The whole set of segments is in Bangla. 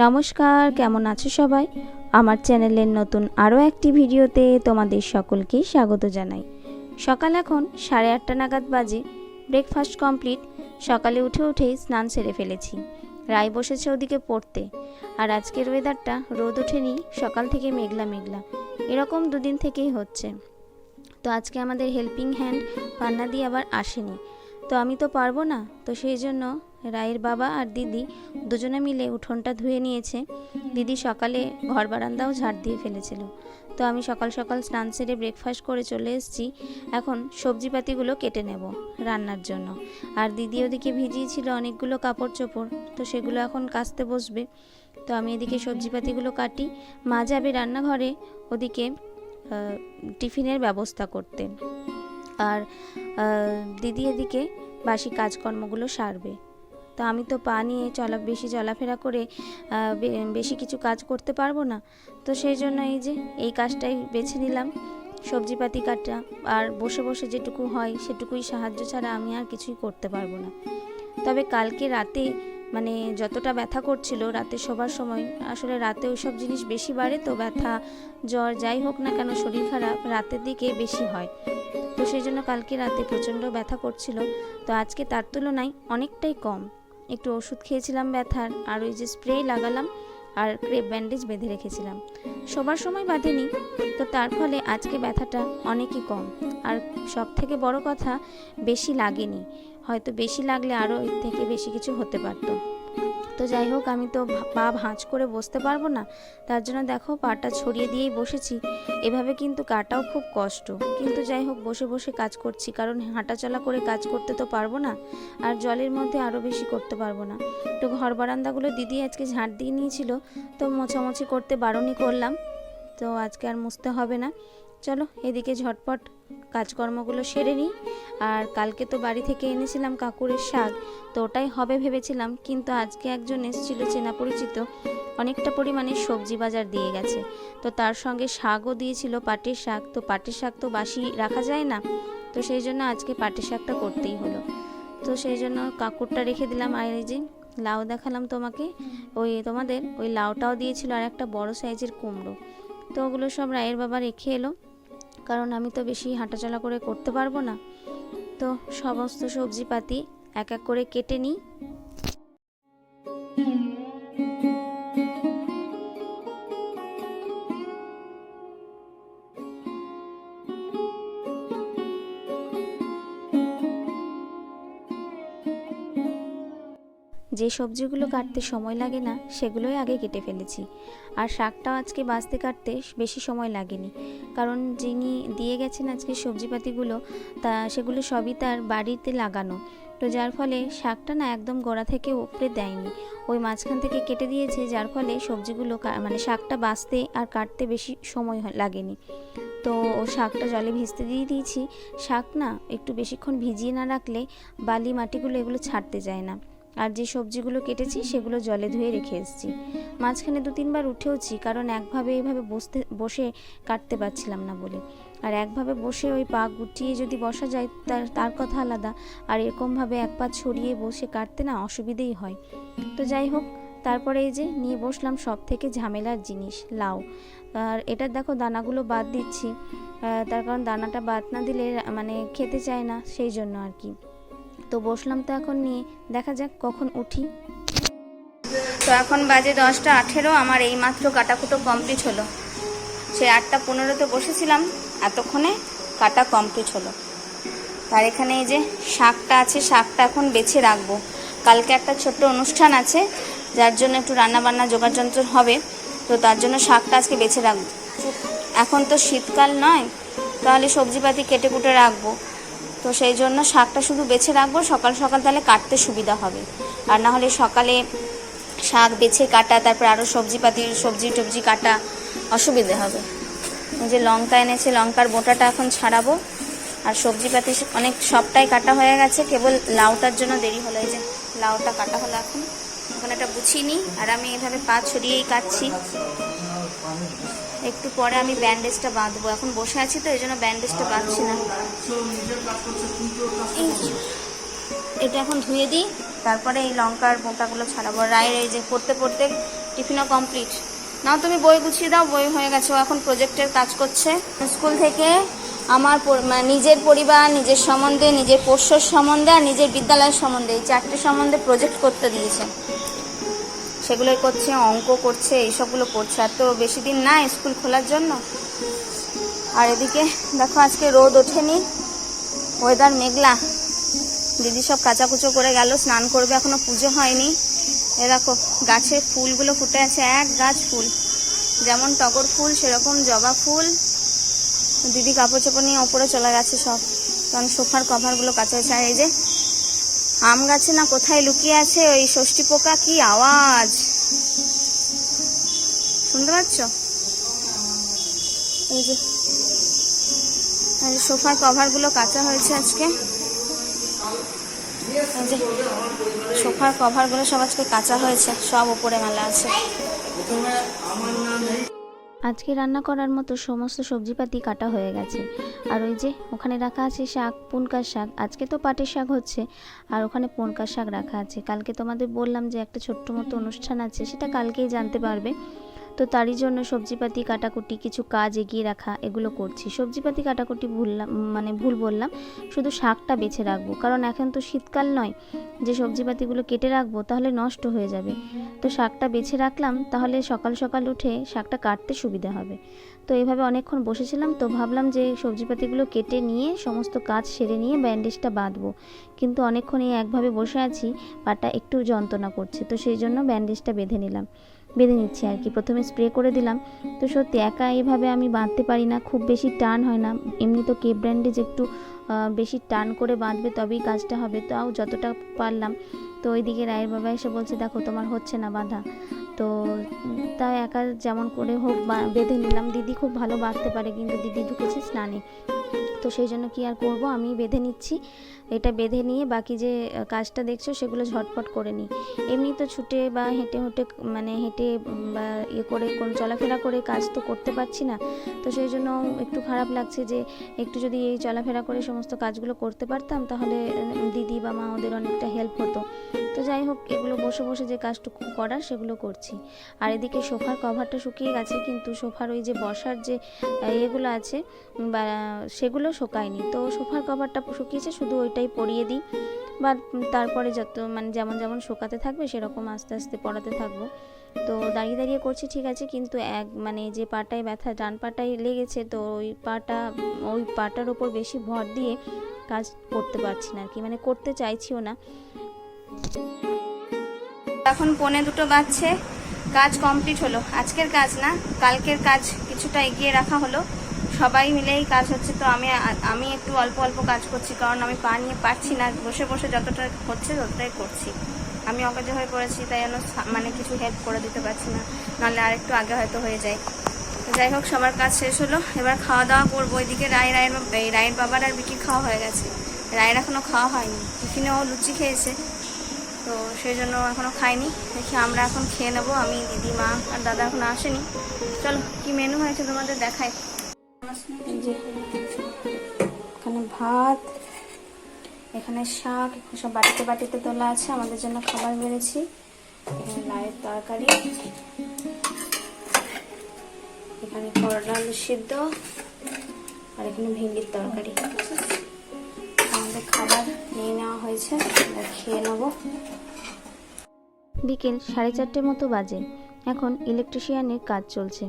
নমস্কার, কেমন আছো সবাই? আমার চ্যানেলের নতুন আরও একটি ভিডিওতে তোমাদের সকলকেই স্বাগত জানাই। সকাল এখন সাড়ে আটটা নাগাদ বাজে ব্রেকফাস্ট কমপ্লিট সকালে উঠে উঠেই স্নান সেরে ফেলেছি। রায় বসেছে ওদিকে পড়তে, আর আজকের ওয়েদারটা রোদ ওঠেনি, সকাল থেকে মেঘলা মেঘলা। এরকম দুদিন থেকেই হচ্ছে। তো আজকে আমাদের হেল্পিং হ্যান্ড পান্না দিয়ে আবার আসেনি। তো আমি তো পারব না, তো সেই জন্য রায়ের বাবা আর দিদি দুজনে মিলে উঠোনটা ধুয়ে নিয়েছে। দিদি সকালে ঘর বারান্দাও ঝাড় দিয়ে ফেলেছিল। তো আমি সকাল সকাল স্নান সেরে ব্রেকফাস্ট করে চলে এসেছি। এখন সবজিপাতিগুলো কেটে নেব রান্নার জন্য। আর দিদি ওদিকে ভিজিয়েছিল অনেকগুলো কাপড় চোপড় তো সেগুলো এখন কাচতে বসবে। তো আমি এদিকে সবজিপাতিগুলো কাটি, মা যাবে রান্নাঘরে, ওদিকে টিফিনের ব্যবস্থা করতে। আর দিদি এদিকে বাসি কাজকর্মগুলো সারবে। তো আমি তো পা নিয়ে চলা, বেশি চলাফেরা করে বেশি কিছু কাজ করতে পারব না। তো সেই জন্য এই যে, এই কাজটাই বেছে নিলাম। সবজিপাতি কাটা, আর বসে বসে যেটুকু হয়, সেটুকুই সাহায্য ছাড়া আমি আর কিছুই করতে পারব না। তবে কালকে রাতে মানে যতটা ব্যথা করছিল, রাতে শোবার সময়, আসলে রাতে ওইসব জিনিস বেশি বাড়ে তো ব্যথা, জ্বর, যাই হোক না কেন, শরীর খারাপ, রাতের দিকে বেশি হয়। তো সেই জন্য কালকে রাতে প্রচণ্ড ব্যথা করছিল। তো আজকে তার তুলনায় অনেকটাই কম। একটু ওষুধ খেয়েছিলাম ব্যথার, আর ওই যে স্প্রে লাগালাম আর ক্রেপ ব্যান্ডেজ বেঁধে রেখেছিলাম। সবার সময় বাঁধেনি, তো তার ফলে আজকে ব্যথাটা অনেকই কম। আর সব থেকে বড় কথা, বেশি লাগেনি। হয়তো বেশি লাগলে আরও এর থেকে বেশি কিছু হতে পারতো। তো যাই হোক, আমি তো পা ভাঁজ করে বসতে পারব না। তার জন্য দেখো, পাটা ছড়িয়ে দিয়েই বসেছি। এভাবে কিন্তু কাটাও খুব কষ্ট। কিন্তু যাই হোক, বসে বসে কাজ করছি। কারণ হাঁটাচলা করে কাজ করতে তো পারব না। আর জলের মধ্যে আরও বেশি করতে পারব না। তো ঘর বারান্দাগুলো দিদি আজকে ঝাঁট দিয়ে নিয়েছিল। তো মোছামুছি করতে বারণই করলাম। তো আজকে আর মুছতে হবে না। চলো, এদিকে ঝটপট কাজকর্মগুলো সেরে নিই। আর কালকে তো বাড়ি থেকে এনেছিলাম কাকুরের শাক, তো ওটাই হবে ভেবেছিলাম, কিন্তু আজকে একজন এসেছিল চেনা পরিচিত, অনেকটা পরিমাণে সবজি বাজার দিয়ে গেছে। তো তার সঙ্গে শাকও দিয়েছিল পাটের শাক, তো পাটের শাক তো বাসি রাখা যায় না, তো সেই জন্য আজকে পাটের শাকটা করতেই হলো। তো সেই জন্য কাকুরটা রেখে দিলাম, আর এই যে লাউ দেখালাম তোমাকে, ওই তোমাদের, ওই লাউটাও দিয়েছিল আর একটা বড় সাইজের কুমড়ো। তো ওগুলো সব রায়ের বাবা রেখে এলো কারণ আমি তো বেশি হাঁটাচলা করে করতে পারব না। তো সমস্ত সবজিপাতি এক এক করে কেটে নিই। যে সবজিগুলো কাটতে সময় লাগে না, সেগুলোই আগে কেটে ফেলেছি। আর শাকটাও আজকে বাঁচতে কাটতে বেশি সময় লাগেনি। কারণ যিনি দিয়ে গেছেন আজকে সবজিপাতিগুলো, তা সেগুলো সবই তার বাড়িতে লাগানো। তো যার ফলে শাকটা না একদম গোড়া থেকে উপড়ে দেয়নি। ওই মাঝখান থেকে কেটে দিয়েছে, যার ফলে সবজিগুলো মানে শাকটা বাঁচতে আর কাটতে বেশি সময় লাগেনি। তো শাকটা জলে ভিজতে দিয়ে দিয়েছি। শাক না একটু বেশিক্ষণ ভিজিয়ে না রাখলে বালি মাটিগুলো এগুলো ছাড়তে যায় না। আর যে সবজিগুলো কেটেছি সেগুলো জলে ধুয়ে রেখে এসেছি। মাঝখানে দু তিনবার উঠেওছি, কারণ একভাবে এইভাবে বসতে, বসে কাটতে পারছিলাম না বলে। আর একভাবে বসে ওই পা গুটিয়ে যদি বসা যায়, তার তার কথা আলাদা। আর এরকমভাবে এক পা ছড়িয়ে বসে কাটতে না অসুবিধেই হয়। তো যাই হোক, তারপরে এই যে নিয়ে বসলাম সব থেকে ঝামেলার জিনিস, লাউ। আর এটার দেখো দানাগুলো বাদ দিচ্ছি। তার কারণ দানাটা বাদ না দিলে মানে খেতে চায় না, সেই জন্য আর কি। তো বসলাম তো এখন নিয়ে, দেখা যাক কখন উঠি। তো এখন বাজে দশটা আঠেরো, আমার এই মাত্র কাটাকুটো কমপ্লিট হলো। সে আটটা পনেরোতে বসেছিলাম, এতক্ষণে কাটা কমপ্লিট হলো। তার এখানে এই যে শাকটা আছে, শাকটা এখন বেছে রাখব। কালকে একটা ছোট্ট অনুষ্ঠান আছে, যার জন্য একটু রান্না বান্না জোগাড় যন্ত্র হবে। তো তার জন্য শাকটা আজকে বেছে রাখব। এখন তো শীতকাল নয়, তাহলে সবজিপাতি কেটে কুটে রাখব। তো সেই জন্য শাকটা শুধু বেছে রাখব, সকাল সকাল তাহলে কাটতে সুবিধা হবে। আর না হলে সকালে শাক বেছে কাটা, তারপর আরও সবজিপাতি, সবজি টবজি কাটা অসুবিধে হবে। এই যে লঙ্কা এনেছে, লঙ্কার বোটাটা এখন ছাড়াবো। আর সবজিপাতি অনেক সবটাই কাটা হয়ে গেছে, কেবল লাউটার জন্য দেরি হলো। এই যে লাউটা কাটা হলো এখন। এখন এটা গুছিয়ে নিই। আর আমি এইভাবে পা ছড়িয়েই কাটছি। একটু পরে আমি ব্যান্ডেজটা বাঁধবো। এখন বসে আছি তো এই জন্য ব্যান্ডেজটা বাঁধছি না। এটা এখন ধুয়ে দিই, তারপরে এই লঙ্কার বোটাগুলো ছাড়াবো। রায়ের এই যে পড়তে পড়তে টিফিনও কমপ্লিট নাও তুমি বই গুছিয়ে দাও, বই হয়ে গেছে, ও এখন প্রজেক্টের কাজ করছে। স্কুল থেকে আমার নিজের পরিবার, নিজের সম্বন্ধে, নিজের পোষ্যর সম্বন্ধে আর নিজের বিদ্যালয়ের সম্বন্ধে, এই চারটে সম্বন্ধে প্রজেক্ট করতে দিয়েছে। সেগুলোই করছে, অঙ্ক করছে, এইসবগুলো করছে। আর তো বেশি দিন না স্কুল খোলার জন্য। আর এদিকে দেখো আজকে রোদ ওঠেনি। ওয়েদার মেঘলা। দিদি সব কাচাকুচো করে গেল, স্নান করবে, এখনও পুজো হয়নি। এ দেখো গাছে ফুলগুলো ফুটে আছে, এক গাছ ফুল। যেমন টগর ফুল, সেরকম জবা ফুল। দিদি কাপড় চোপড় নিয়ে ওপরে চলে গেছে সব। কারণ সোফার কভারগুলো কাছে আছে আর এই যে আম গাছে না কোথায় লুকিয়ে আছে ওই ষষ্ঠী পোকা? কি আওয়াজ? শুনতে পাচ্ছ? এই যে। আর, সোফার কভারগুলো কাঁচা হয়েছে আজকে। এই যে, সোফার কভারগুলো সব আজকে কাঁচা হয়েছে, সব উপরে মেলা আছে। আজকে রান্না করার মতো সমস্ত সবজিপাতি কাটা হয়ে গেছে। আর ওই যে ওখানে রাখা আছে শাক, পুনকার শাক। আজকে তো পাটের শাক হচ্ছে, আর ওখানে পুনকার শাক রাখা আছে। কালকে তোমাদের বললাম যে একটা ছোট্ট মতো অনুষ্ঠান আছে, সেটা কালকেই জানতে পারবে। তো তারই জন্য সবজিপাতি, কাটাকুটি কিছু কাজ এগিয়ে রাখা, এগুলো করছি। সবজিপাতি, কাটাকুটি ভুললাম মানে ভুল বললাম, শুধু শাকটা বেছে রাখব। কারণ এখন তো শীতকাল নয়, যে সবজিপাতিগুলো কেটে রাখব, তাহলে নষ্ট হয়ে যাবে। তো শাকটা বেছে রাখলাম, তাহলে সকাল সকাল উঠে শাকটা কাটতে সুবিধা হবে। তো এভাবে অনেকক্ষণ বসেছিলাম, তো ভাবলাম যে সবজিপাতিগুলো কেটে নিয়ে সমস্ত কাজ সেরে নিয়ে ব্যান্ডেজটা বাঁধবো। কিন্তু অনেকক্ষণ এই একভাবে বসে আছি, পাটা একটু যন্ত্রণা করছে, তো সেই জন্য ব্যান্ডেজটা বেঁধে নিলাম। বেঁধে নিচ্ছি আর কি। প্রথমে স্প্রে করে দিলাম। তো সত্যি একা এভাবে আমি বাঁধতে পারি না, খুব বেশি টান হয় না। এমনি তো কেপ ব্যান্ডেজ একটু বেশি টান করে বাঁধবে তবেই কাজটা হবে। তাও যতটা পারলাম। তো ওইদিকে রায়ের বাবা এসে বলছে, দেখো, তোমার হচ্ছে না বাঁধা। তো তাই একা যেমন করে হোক বেঁধে নিলাম। দিদি খুব ভালো বাঁধতে পারে, কিন্তু দিদি ঢুকেছে স্নানে। তো সেই জন্য কি আর করব? আমি বেঁধে নিচ্ছি। এটা বেঁধে নিয়ে বাকি যে কাজটা দেখছ সেগুলো ঝটপট করে নিই। এমনি তো ছুটে বা হেঁটে হেঁটে মানে হেঁটে বা ইয়ে করে, কোন চলাফেরা করে কাজ তো করতে পারছি না। তো সেই জন্য একটু খারাপ লাগছে যে, একটু যদি এই চলাফেরা করে সমস্ত কাজগুলো করতে পারতাম, তাহলে দিদি বা মা ওদের অনেকটা হেল্প হতো। তো যাই হোক, এগুলো বসে বসে যে কাজটুকু করার সেগুলো করছি। আর এদিকে সোফার কভারটা শুকিয়ে গেছে, কিন্তু সোফার ওই যে বসার যে ইয়েগুলো আছে, বা সেগুলো শুকায়নি। তো সোফার কভারটা শুকিয়েছে, শুধু ওইটাই পরিয়ে দিই। বা তারপরে যত মানে যেমন যেমন শুকাতে থাকবে, সেরকম আস্তে আস্তে পড়াতে থাকব। তো দাঁড়িয়ে দাঁড়িয়ে করছি, ঠিক আছে, কিন্তু এক মানে যে পাটায় ব্যথা, ডান পাটায় লেগেছে, তো ওই পাটা, ওই পাটার ওপর বেশি ভর দিয়ে কাজ করতে পারছি না আর কি মানে করতে চাইছিও না। এখন পৌনে দুটো বাজছে, কাজ কমপ্লিট হলো। আজকের কাজ না, কালকের কাজ কিছুটা এগিয়ে রাখা হলো। সবাই মিলেই কাজ হচ্ছে, তো আমি আমি একটু অল্প অল্প কাজ করছি, কারণ আমি পা নিয়ে পারছি না, বসে বসে যতটা হচ্ছে ততটাই করছি। আমি অকাজ হয়ে পড়েছি, তাই যেন মানে কিছু হেল্প করে দিতে পারছি না, নাহলে আর একটু আগে হয়তো হয়ে যায়। যাই হোক, সবার কাজ শেষ হলো, এবার খাওয়া দাওয়া করব। ওইদিকে রায়, রায়ের এই রায়ের বাবার আর বিটির খাওয়া হয়ে গেছে। রায়ের এখনও খাওয়া হয়নি টিফিনেও লুচি খেয়েছে, তো সেই জন্য এখনও খাইনি দেখি আমরা এখন খেয়ে নেব, আমি, দিদি, মা আর দাদা এখনও আসেনি। চলো, কি মেনু হয়েছে তোমাদের দেখাই। এই যে এখানে ভাত, এখানে শাক সব বাটিতে বাটিতে তোলা আছে। আমাদের জন্য খাবার বেড়েছি। এখানে লাইয়ের তরকারি। এখানে করলা সিদ্ধ। আর এখানে ভেন্ডির তরকারি। আমাদের খাবার নিয়ে নেওয়া হয়েছে। খেয়ে নেব। বিকেল সাড়ে চারটের মতো বাজে। এখন ইলেকট্রিশিয়ানের কাজ চলছে।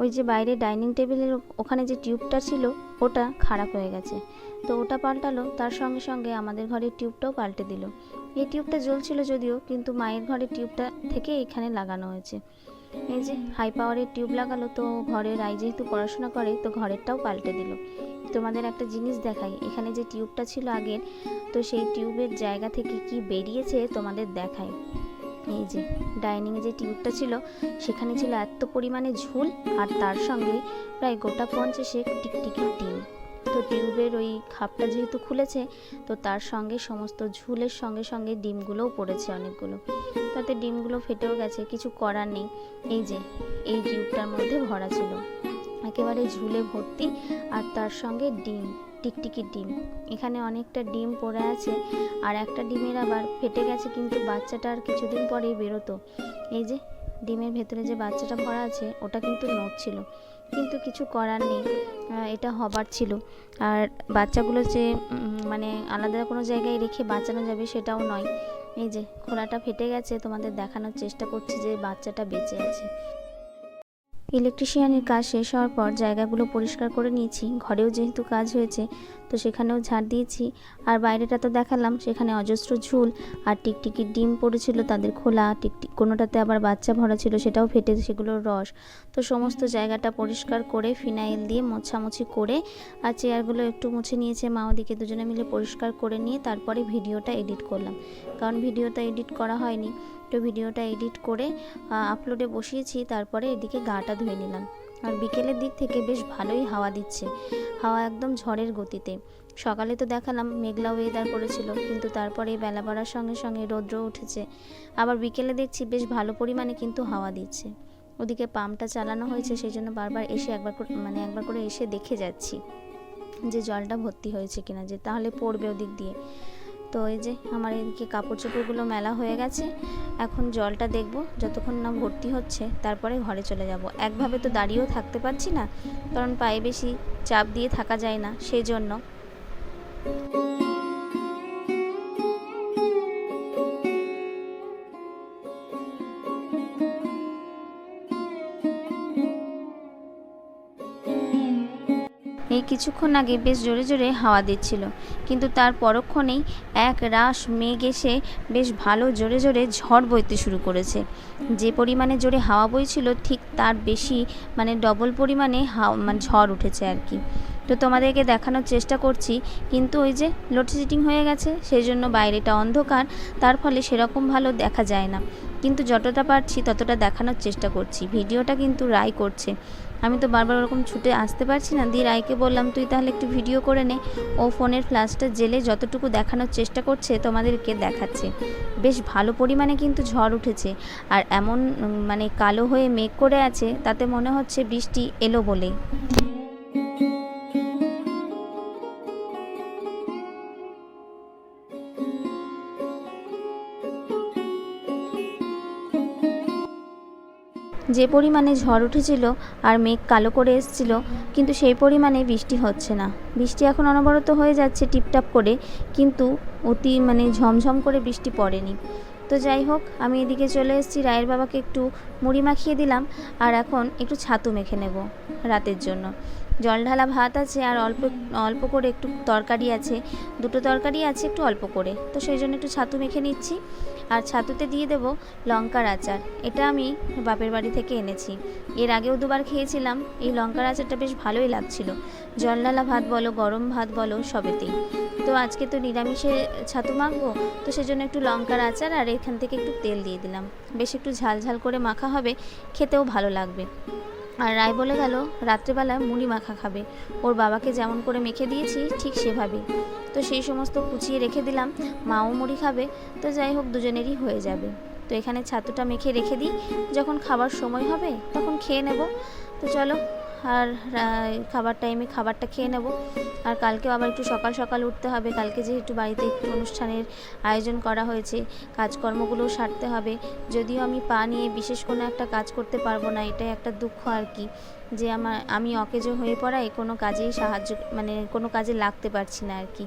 ওই যে বাইরে ডাইনিং টেবিলের ওখানে যে টিউবটা ছিল, ওটা খারাপ হয়ে গেছে। তো ওটা পাল্টালো, তার সঙ্গে সঙ্গে আমাদের ঘরের টিউবটাও পাল্টে দিল। এই টিউবটা জ্বলছিল যদিও, কিন্তু মায়ের ঘরের টিউবটা থেকে এখানে লাগানো হয়েছে। এই যে হাই পাওয়ারের টিউব লাগালো, তো ঘরের আই যেহেতু পড়াশোনা করে, তো ঘরেরটাও পাল্টে দিল। তোমাদের একটা জিনিস দেখাই, এখানে যে টিউবটা ছিল আগের, তো সেই টিউবের জায়গা থেকে কি বেরিয়েছে তোমাদের দেখাই। এই যে ডাইনিংয়ে যে টিউবটা ছিল, সেখানে ছিল এত পরিমাণে ঝুল আর তার সঙ্গে প্রায় গোটা পঞ্চাশেক টিকটিকি ডিম তো টিউবের ওই খাপটা যেহেতু খুলেছে, তো তার সঙ্গে সমস্ত ঝুলের সঙ্গে সঙ্গে ডিমগুলোও পড়েছে অনেকগুলো। তাতে ডিমগুলো ফেটেও গেছে, কিছু করার নেই। এই যে, এই টিউবটার মধ্যে ভরা ছিল। একেবারে ঝুলে ভর্তি আর তার সঙ্গে ডিম। টিকটিকি ডিম। এখানে অনেকটা ডিম পড়ে আছে আর একটা ডিমের আবার ফেটে গেছে কিন্তু বাচ্চাটা আর কিছুদিন পরেই বেরোতো। এই যে ডিমের ভেতরে যে বাচ্চাটা ভরা আছে, ওটা কিন্তু নড়ছিল। কিন্তু কিছু করার নেই এটা হবার ছিল। আর বাচ্চাগুলো যে মানে আলাদা কোনো জায়গায় রেখে বাঁচানো যাবে সেটাও নয়। এই যে, খোলাটা ফেটে গেছে, তোমাদের দেখানোর চেষ্টা করছি যে বাচ্চাটা বেঁচে আছে। ইলেকট্রিশিয়ানের কাজ শেষ হওয়ার পর জায়গাগুলো পরিষ্কার করে নিয়েছি। ঘরেও যেহেতু কাজ হয়েছে, তো সেখানেও ঝাড় দিয়েছি। আর বাইরেটা তো দেখালাম, সেখানে অজস্র ঝুল আর টিকটিকির ডিম পড়েছিল তাদের খোলা, টিকটিক কোনোটাতে আবার বাচ্চা ভরা ছিল সেটাও ফেটে সেগুলোর রস। তো সমস্ত জায়গাটা পরিষ্কার করে ফিনাইল দিয়ে মোছামুছি করে আর চেয়ারগুলো একটু মুছে নিয়েছে মা ওদিকে দুজনে মিলে পরিষ্কার করে নিয়ে তারপরে ভিডিওটা এডিট করলাম। কারণ ভিডিওটা এডিট করা হয়নি। তো ভিডিওটা এডিট করে আপলোডে বসিয়েছি, তারপরে এদিকে গাটা ধুয়ে নিলাম। আর বিকেলের দিক থেকে বেশ ভালোই হাওয়া দিচ্ছে, হাওয়া একদম ঝড়ের গতিতে। সকালে তো দেখালাম, মেঘলা ওয়েদার করেছিল, কিন্তু তারপরে বেলা বাড়ার সঙ্গে সঙ্গে রৌদ্র উঠেছে। আবার বিকেলে দেখছি বেশ ভালো পরিমাণে কিন্তু হাওয়া দিচ্ছে। ওদিকে পাম্পটা চালানো হয়েছে, সেই জন্য বারবার এসে একবার মানে একবার করে এসে দেখে যাচ্ছি যে জলটা ভর্তি হয়েছে কিনা, যে তাহলে পড়বে ওদিক দিয়ে। তো এই যে আমার এদিকে কাপড় চোপড়গুলো মেলা হয়ে গেছে, এখন জলটা দেখব যতক্ষণ না ভর্তি হচ্ছে, তারপরে ঘরে চলে যাব। একভাবে তো দাঁড়িয়েও থাকতে পারছি না, কারণ পায়ে বেশি চাপ দিয়ে থাকা যায় না সেই জন্য কিছুক্ষণ আগে বেশ জোরে জোরে হাওয়া দিচ্ছিল, কিন্তু তার পরক্ষণেই এক রাশ মেঘ এসে বেশ ভালো জোরে জোরে ঝড় বইতে শুরু করেছে। যে পরিমাণে জোরে হাওয়া বইছিল, ঠিক তার বেশি মানে ডবল পরিমাণে হাওয়া মানে ঝড় উঠেছে আর কি। তো তোমাদেরকে দেখানোর চেষ্টা করছি, কিন্তু ওই যে লোডশেডিং হয়ে গেছে, সেই জন্য বাইরেটা অন্ধকার, তার ফলে সেরকম ভালো দেখা যায় না। কিন্তু যতটা পারছি ততটা দেখানোর চেষ্টা করছি। ভিডিওটা কিন্তু রায় করছে। আমি তো বারবার ওরকম ছুটে আসতে পারছি না। দিয়ে রায়কে বললাম, তুই তাহলে একটু ভিডিও করে নে। ও ফোনের ফ্ল্যাশটা জেলে যতটুকু দেখানোর চেষ্টা করছে, তোমাদেরকে দেখাচ্ছে। বেশ ভালো পরিমাণে কিন্তু ঝড় উঠেছে। আর এমন মানে কালো হয়ে মেঘ করে আছে, তাতে মনে হচ্ছে বৃষ্টি এলো বলেই যে পরিমাণে ঝড় উঠেছিল আর মেঘ কালো করে এসছিল, কিন্তু সেই পরিমাণে বৃষ্টি হচ্ছে না। বৃষ্টি এখন অনবরত হয়ে যাচ্ছে টিপটাপ করে, কিন্তু অতি মানে ঝমঝম করে বৃষ্টি পড়েনি। তো যাই হোক, আমি এদিকে চলে এসেছি। রায়ের বাবাকে একটু মুড়ি মাখিয়ে দিলাম, আর এখন একটু ছাতু মেখে নেব রাতের জন্য। জল ঢালা ভাত আছে আর অল্প অল্প করে একটু তরকারি আছে। দুটো তরকারি আছে, একটু অল্প করে। তো সেই জন্য একটু ছাতু মেখে নিচ্ছি। আর ছাতুতে দিয়ে দেব লঙ্কার আচার। এটা আমি বাপের বাড়ি থেকে এনেছি। এর আগেও দুবার খেয়েছিলাম। এই লঙ্কার আচারটা বেশ ভালোই লাগছিল। জল ঢালা ভাত বলো, গরম ভাত বলো, সবেতেই। তো আজকে তো নিরামিষে ছাতু মাখবো। তো সেজন্য একটু লঙ্কার আচার আর এখান থেকে একটু তেল দিয়ে দিলাম। বেশ একটু ঝাল ঝাল করে মাখা হবে। খেতেও ভালো লাগবে। আর রায় বলে গেল, রাত্রেবেলা মুড়ি মাখা খাবে। ওর বাবাকে যেমন করে মেখে দিয়েছি, ঠিক সেভাবে তো সেই সমস্ত কুচিয়ে রেখে দিলাম, মাও মুড়ি খাবে, তো যাই হোক দুজনেরই হয়ে যাবে। তো এখানে ছাতুটা মেখে রেখে দিই, যখন খাবার সময় হবে তখন খেয়ে নেব। তো চলো আর খাবার টাইমে খাবারটা খেয়ে নেব। আর কালকেও আবার একটু সকাল সকাল উঠতে হবে। কালকে যেহেতু বাড়িতে একটু অনুষ্ঠানের আয়োজন করা হয়েছে কাজকর্মগুলোও সারতে হবে। যদিও আমি পা নিয়ে বিশেষ কোনো একটা কাজ করতে পারব না, এটাই একটা দুঃখ আর কি। যে আমার, আমি অকেজো হয়ে পড়ায় কোনো কাজেই সাহায্য মানে কোনো কাজে লাগতে পারছি না আর কি।